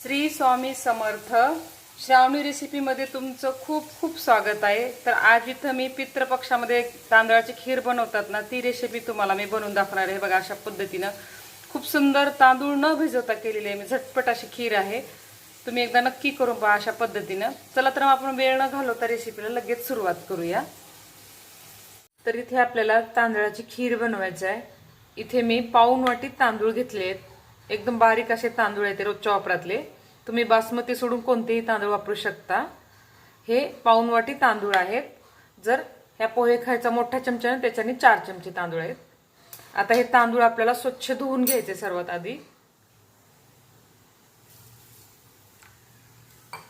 श्री स्वामी समर्थ श्रावणी रेसिपीमध्ये तुमचं खूप खूप स्वागत आहे. तर आज इथं मी पितृपक्षामध्ये तांदळाची खीर बनवतात ना ती रेसिपी तुम्हाला मी बनवून दाखवणार आहे. बघा अशा पद्धतीनं खूप सुंदर तांदूळ न भिजवता केलेली आहे. मी झटपट अशी खीर आहे. तुम्ही एकदा नक्की करून पहा अशा पद्धतीनं. चला तर मग आपण वेळ न घालवता रेसिपीला लगेच सुरुवात करूया. तर इथे आपल्याला तांदळाची खीर बनवायची आहे. इथे मी पाऊन वाटी तांदूळ घेतले आहेत एकदम बारीक असे तांदूळ आहेत रोजच्या वापरातले. तुम्ही बासमती सोडून कोणतेही तांदूळ वापरू शकता. हे पाऊन वाटी तांदूळ आहेत. जर ह्या पोहे खायचा मोठ्या चमच्याने त्याच्याने चार चमचे तांदूळ आहेत. आता हे तांदूळ आपल्याला स्वच्छ धुवून घ्यायचे सर्वात आधी.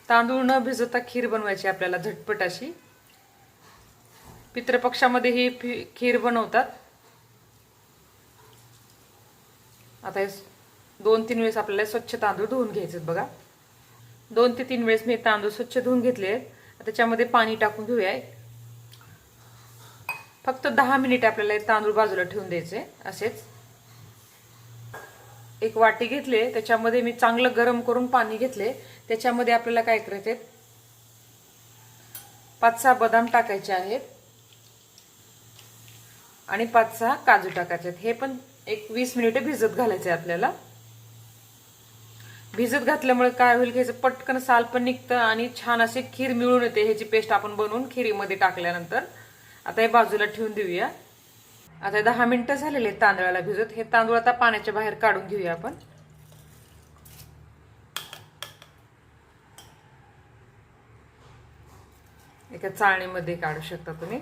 तांदूळ न भिजवता खीर बनवायची आपल्याला झटपट अशी. पितृपक्षामध्ये ही फी- खीर बनवतात. आता हे दोन तीन वेळेस आपल्याला स्वच्छ तांदूळ धुवून घ्यायचे बघा. दोन ते तीन वेळेस मी तांदूळ स्वच्छ धुवून घेतले आहेत. त्याच्यामध्ये पाणी टाकून घेऊया. फक्त दहा मिनिट आपल्याला तांदूळ बाजूला ठेवून द्यायचे असेच. एक वाटी घेतले त्याच्यामध्ये मी चांगलं गरम करून पाणी घेतले. त्याच्यामध्ये आपल्याला काय करायचे पाच सहा बदाम टाकायचे आहेत. आणि पाच सहा काजू टाकायचे आहेत. हे पण एक वीस मिनिटे भिजत घालायचे आपल्याला. भिजत घातल्यामुळे काय होईल घ्यायचं ह्याचं पटकन साल पण निघतं आणि छान अशी खीर मिळून येते. ह्याची पेस्ट आपण बनवून खिरीमध्ये टाकल्यानंतर आता हे बाजूला ठेवून देऊया. आता दहा मिनिटं झालेले आहेत तांदळाला भिजत. हे तांदूळ आता पाण्याच्या बाहेर काढून घेऊया आपण. एका चाळणीमध्ये काढू शकता तुम्ही.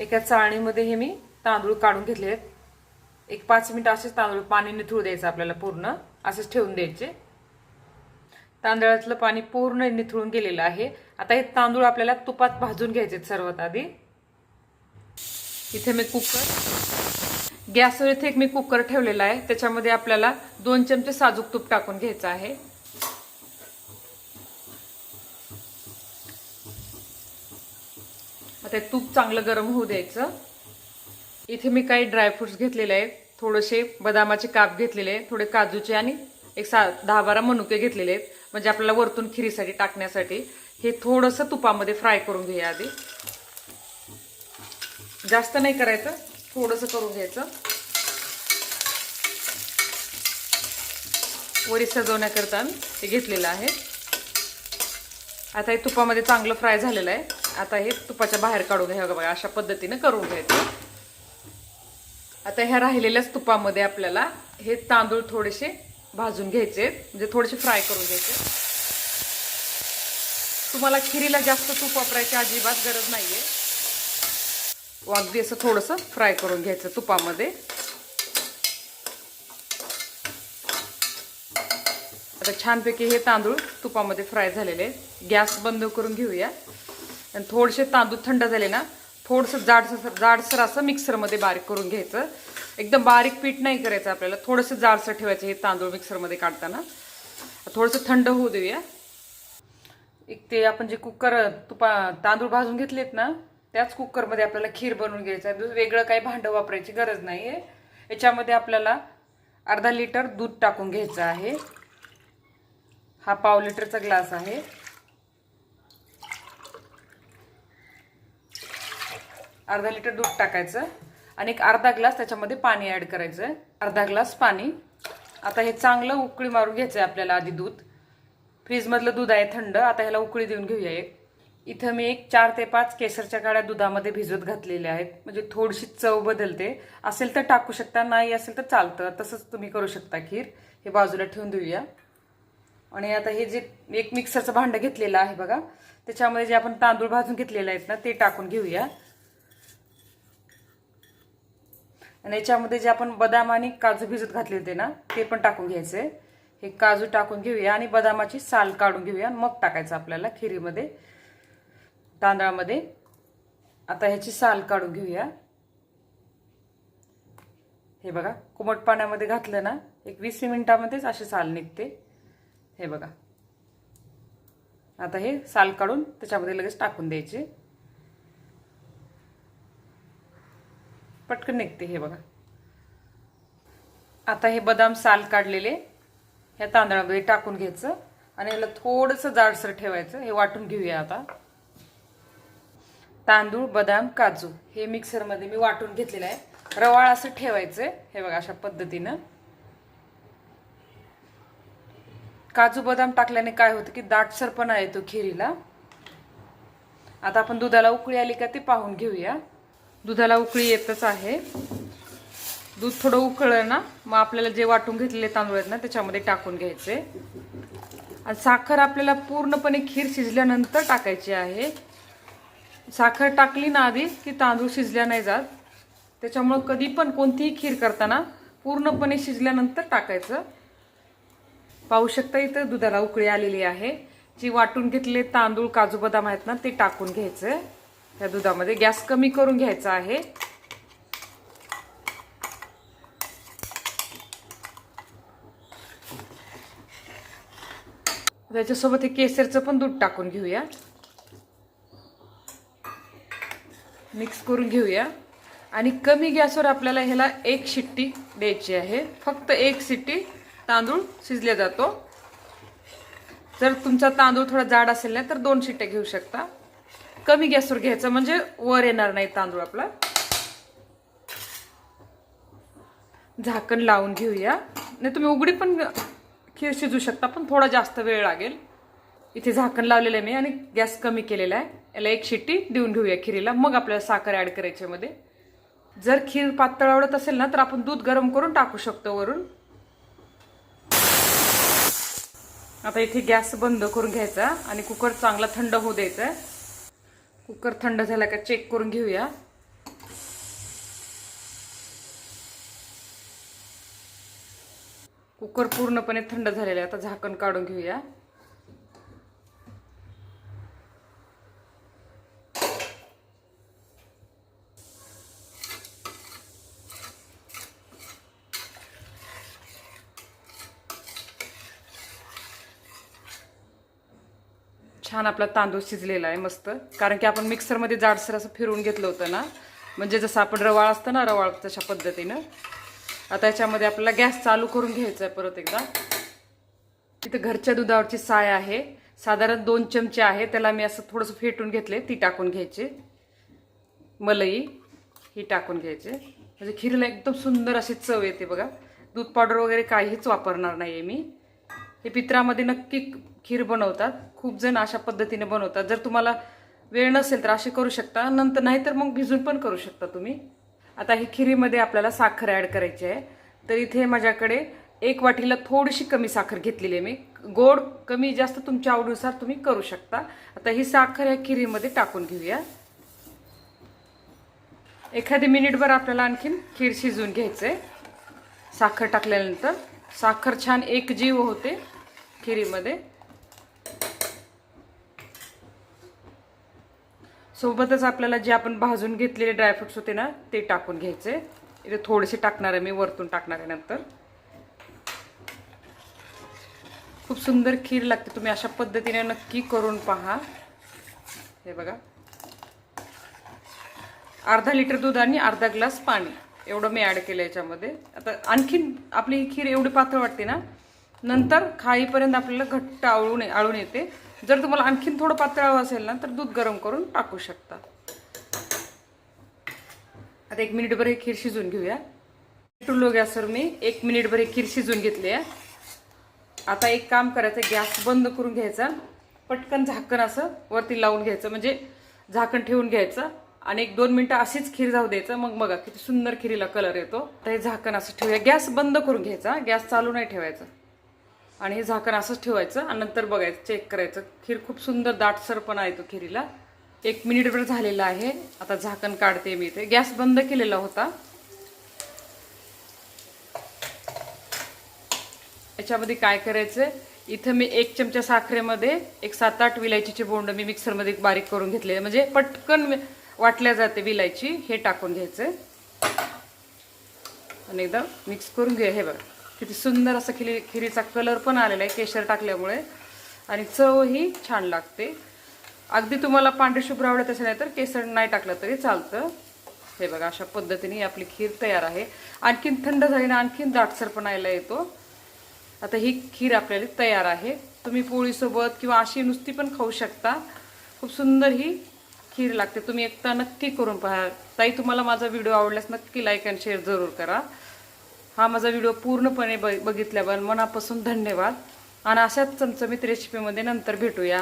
एका चाळणीमध्ये हे मी तांदूळ काढून घेतले आहेत. एक पाच मिनिट असेच तांदूळ पाणी निथळू द्यायचं आपल्याला पूर्ण. असेच ठेवून द्यायचे. तांदळातलं पाणी पूर्ण निथळून गेलेलं आहे. आता हे तांदूळ आपल्याला तुपात भाजून घ्यायचे सर्वात आधी. इथे मी कुकर गॅसवर इथे एक मी कुकर ठेवलेला आहे. त्याच्यामध्ये आपल्याला दोन चमचे साजूक तूप टाकून घ्यायचं आहे. आता तूप चांगलं गरम होऊ द्यायचं. इथे मी काही ड्रायफ्रुट्स घेतलेले आहेत. थोडेसे बदामाचे काप घेतलेले आहेत. थोडे काजूचे आणि एक सा दहा बारा मनुके घेतलेले आहेत. म्हणजे आपल्याला वरतून खिरीसाठी टाकण्यासाठी हे थोडंसं तुपामध्ये फ्राय करून घ्या आधी. जास्त नाही करायचं. थोडंसं करून घ्यायचं. वरी सजवण्याकरता ते घेतलेलं आहे. आता हे तुपामध्ये चांगलं फ्राय झालेलं आहे. आता हे तुपाच्या बाहेर काढून घ्या. बघा अशा पद्धतीनं करून घ्यायचं. आता ह्या राहिलेल्याच तुपामध्ये आपल्याला हे तांदूळ थोडेसे भाजून घ्यायचे. म्हणजे थोडेसे फ्राय करून घ्यायचे. तुम्हाला खिरीला जास्त तूप वापरायची अजिबात गरज नाहीये. हो, अगदी असं थोडंसं फ्राय करून घ्यायचं तुपामध्ये. आता छानपैकी हे तांदूळ तुपामध्ये फ्राय झालेले. आहेत गॅस बंद करून घेऊया. आणि थोडेसे तांदूळ थंड झाले ना थोडंसं जाडसर जाडसर असं मिक्सरमध्ये बारीक करून घ्यायचं. एकदम बारीक पीठ नाही करायचं आपल्याला. थोडंसं जाडसर ठेवायचं हे तांदूळ मिक्सरमध्ये काढताना. थोडंसं थंड होऊ देऊया. एक ते आपण जे कुकर तुपा तांदूळ भाजून घेतलेत ना त्याच कुकरमध्ये आपल्याला खीर बनवून घ्यायचं आहे. वेगळं काही भांडं वापरायची गरज नाही आहे याच्यामध्ये आपल्याला अर्धा लिटर दूध टाकून घ्यायचं आहे. हा पाव लिटरचा ग्लास आहे. अर्धा लिटर दूध टाकायचं आणि एक अर्धा ग्लास त्याच्यामध्ये पाणी ॲड करायचं अर्धा ग्लास पाणी. आता हे चांगलं उकळी मारून घ्यायचं आहे आपल्याला आधी दूध. फ्रीजमधलं दूध आहे थंड आता ह्याला उकळी देऊन घेऊया एक. इथं मी एक चार ते पाच केसरच्या काड्या दुधामध्ये भिजवत घातलेल्या आहेत. म्हणजे थोडीशी चव बदलते. असेल तर टाकू शकता नाही असेल तर चालतं. तसंच तुम्ही करू शकता खीर. हे बाजूला ठेवून देऊया. आणि आता हे जे एक मिक्सरचं भांडं घेतलेलं आहे बघा त्याच्यामध्ये जे आपण तांदूळ भाजून घेतलेले आहेत ना ते टाकून घेऊया. आणि याच्यामध्ये जे आपण बदाम आणि काजू भिजत घातले होते ना ते पण टाकून घ्यायचे. हे काजू टाकून घेऊया आणि बदामाची साल काढून घेऊया मग टाकायचं आपल्याला खिरीमध्ये तांदळामध्ये. आता ह्याची साल काढून घेऊया. हे बघा कुमट पाण्यामध्ये घातलं ना एक वीस मिनिटामध्येच अशी साल निघते. हे बघा. आता हे साल काढून त्याच्यामध्ये लगेच टाकून द्यायचे. पटकन निघते हे बघा. आता हे बदाम साल काढलेले ह्या तांदळामध्ये टाकून घ्यायचं आणि याला थोडंसं जाडसर ठेवायचं हे वाटून घेऊया आता. तांदूळ बदाम काजू हे मिक्सरमध्ये मी वाटून घेतलेलं आहे. रवाळ असं ठेवायचं हे बघा अशा पद्धतीनं. काजू बदाम टाकल्याने काय होतं की दाटसरपणा येतो खिरीला. आता आपण दुधाला उकळी आली का ते पाहून घेऊया. दुधाला उकळी येतच आहे. दूध थोडं उकळलं ना मग आपल्याला जे वाटून घेतलेले तांदूळ आहेत ना त्याच्यामध्ये टाकून घ्यायचे. आणि साखर आपल्याला पूर्णपणे खीर शिजल्यानंतर टाकायची आहे. साखर टाकली ना आधी की तांदूळ शिजल्या नाही जात. त्याच्यामुळं कधी पण कोणतीही खीर करताना पूर्णपणे शिजल्यानंतर टाकायचं. पाहू शकता इथं दुधाला उकळी आलेली आहे. जी वाटून घेतलेले तांदूळ काजू बदाम आहेत ना ते टाकून घ्यायचं. या दुधामध्ये गॅस कमी करून घ्यायचा आहे. त्याच्यासोबत हे केसरचं पण दूध टाकून घेऊया. मिक्स करून घेऊया. आणि कमी गॅसवर आपल्याला ह्याला एक शिट्टी द्यायची आहे. फक्त एक शिट्टी तांदूळ शिजले जातो. जर तुमचा तांदूळ थोडा जाड असेल ना तर दोन शिट्ट्या घेऊ शकता. कमी गॅसवर घ्यायचं म्हणजे वर येणार नाही तांदूळ आपला. झाकण लावून घेऊया. नाही तुम्ही उघडी पण खीर शिजू शकता पण थोडा जास्त वेळ लागेल. इथे झाकण लावलेलं आहे मी आणि गॅस कमी केलेला आहे. याला एक शिट्टी देऊन घेऊया खिरीला. मग आपल्याला साखर ॲड करायची मध्ये. जर खीर पातळ आवडत असेल ना तर आपण दूध गरम करून टाकू शकतो वरून. आता इथे गॅस बंद करून घ्यायचा आणि कुकर चांगला थंड होऊ द्यायचा कुकर थंड झाला का चेक करून घेऊया. कुकर पूर्णपणे थंड झालेला आहे. आता झाकण काढून घेऊया. छान आपला तांदूळ शिजलेला आहे मस्त. कारण की आपण मिक्सरमध्ये जाडसर असं फिरवून घेतलं होतं ना. म्हणजे जसं आपण रवाळ असतं ना रवाळ तशा पद्धतीनं. आता याच्यामध्ये आपल्याला गॅस चालू करून घ्यायचा आहे परत एकदा. तिथं घरच्या दुधावरची साय आहे. साधारण दोन चमचे आहे. त्याला मी असं थोडंसं फेटून घेतले. ती टाकून घ्यायची. मलई ही टाकून घ्यायचे. म्हणजे खीरला एकदम सुंदर अशी चव येते बघा. दूध पावडर वगैरे काहीच वापरणार नाही आहे मी. हे पित्रामध्ये नक्की खीर बनवतात. खूप जण अशा पद्धतीने बनवतात. जर तुम्हाला वेळ नसेल तर असे करू शकता. नंतर नाही तर मग भिजून पण करू शकता तुम्ही. आता ही खिरीमध्ये आपल्याला साखर ॲड करायची आहे. तर इथे माझ्याकडे एक वाटीला थोडीशी कमी साखर घेतलेली आहे मी. गोड कमी जास्त तुमच्या आवडीनुसार तुम्ही करू शकता. आता ही साखर या खिरीमध्ये टाकून घेऊया. एखादी मिनिटभर आपल्याला आणखीन खीर शिजवून घ्यायचं आहे साखर टाकल्यानंतर साखर छान एकजीव होते खिरीमध्ये. सोबतच आपल्याला जे आपण भाजून घेतलेले ड्रायफ्रुट्स होते ना ते टाकून घ्यायचे. इथे थोडेसे टाकणार आहे मी वरतून टाकणार आहे नंतर. खूप सुंदर खीर लागते तुम्ही अशा पद्धतीने नक्की करून पहा. हे बघा. अर्धा लिटर दूध आणि अर्धा ग्लास पाणी. एवढं मी ॲड केलं याच्यामध्ये. आता आणखीन आपली ही खीर एवढी पातळ वाटते ना नंतर खाईपर्यंत आपल्याला घट्ट आळून आळून येते. जर तुम्हाला आणखीन थोडं पातळ हवं असेल ना तर दूध गरम करून टाकू शकता. आता एक मिनिटभर हे खीर शिजून घेऊया. टुल्लो गॅसवर मी एक मिनिटभर हे खीर शिजून घेतली आहे. आता एक काम करायचं गॅस बंद करून घ्यायचा. पटकन झाकण असं वरती लावून घ्यायचं म्हणजे झाकण ठेवून घ्यायचं. आणि एक दोन मिनटं अशीच खीर जाऊ द्यायचं. मग बघा किती सुंदर खिरीला कलर येतो. तर हे झाकण असं ठेवूया. गॅस बंद करून घ्यायचा. गॅस चालू नाही ठेवायचं. आणि हे झाकण असंच ठेवायचं. आणि नंतर बघायचं चेक करायचं. खीर खूप सुंदर दाटसरपणा येतो खिरीला. एक मिनिटभर झालेला आहे. आता झाकण काढते मी इथे. गॅस बंद केलेला होता. याच्यामध्ये काय करायचं? इथं मी एक चमचा साखरेमध्ये एक सात आठ विलायचीचे बोंड मी मिक्सरमध्ये बारीक करून घेतले म्हणजे पटकन वाटल्या जाते विलायची हे टाकून घ्यायचं आणि एकदा मिक्स करून घे हे बघा. किती सुंदर असा खिरी खिरीचा कलर पण आलेला आहे केशर टाकल्यामुळे. आणि चवही छान लागते. अगदी तुम्हाला पांढरे शुभ्र आवडत असेल नाही तर केसर नाही टाकलं तरी चालतं. हे बघा अशा पद्धतीने आपली खीर तयार आहे. आणखीन थंड झालीने आणखीन दाटसरपणा यायला येतो. आता ही खीर आपल्याला तयार आहे. तुम्ही पोळीसोबत किंवा अशी नुसती पण खाऊ शकता. खूप सुंदर ही खीर लागते. तुम्ही एकदा नक्की करून पहा. ताई तुम्हाला माझा व्हिडिओ आवडल्यास नक्की लाईक अँड शेअर जरूर करा. हा माझा व्हिडिओ पूर्णपणे ब बघितल्याबद्दल मनापासून धन्यवाद. आणि अशाच चमचमीत रेसिपीमध्ये नंतर भेटूया.